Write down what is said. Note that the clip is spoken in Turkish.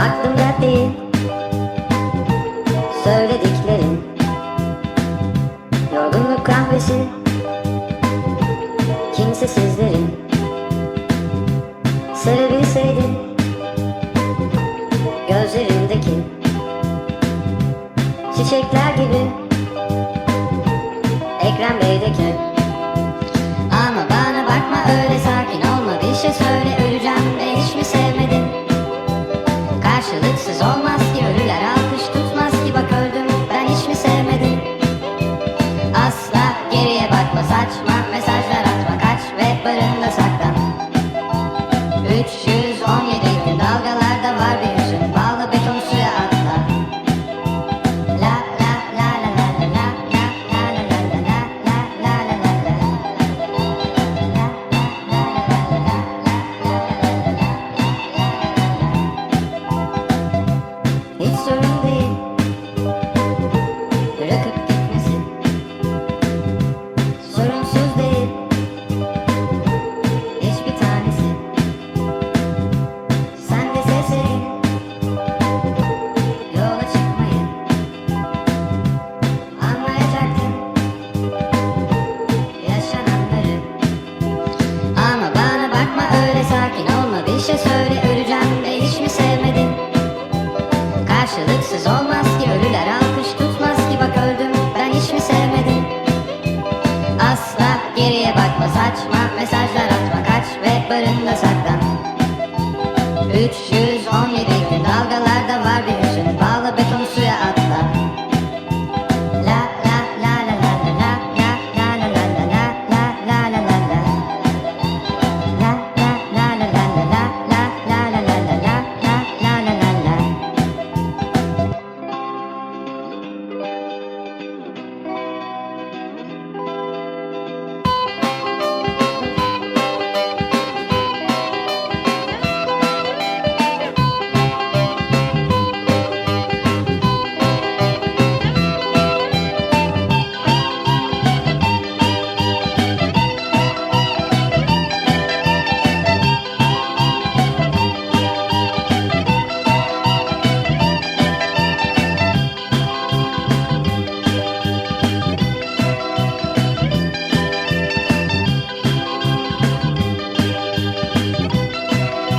aklımda değil Söylediklerin Yorgunluk kahvesi Kimsesizlerin Sevebilseydin Gözlerindeki Çiçekler gibi Ekrem Bey'deki bate uma mensagem. Şey söyle öleceğim ve hiç mi sevmedin? Karşılıksız olmaz ki ölüler alkış tutmaz ki bak öldüm ben hiç mi sevmedim? Asla geriye bakma saçma mesajlar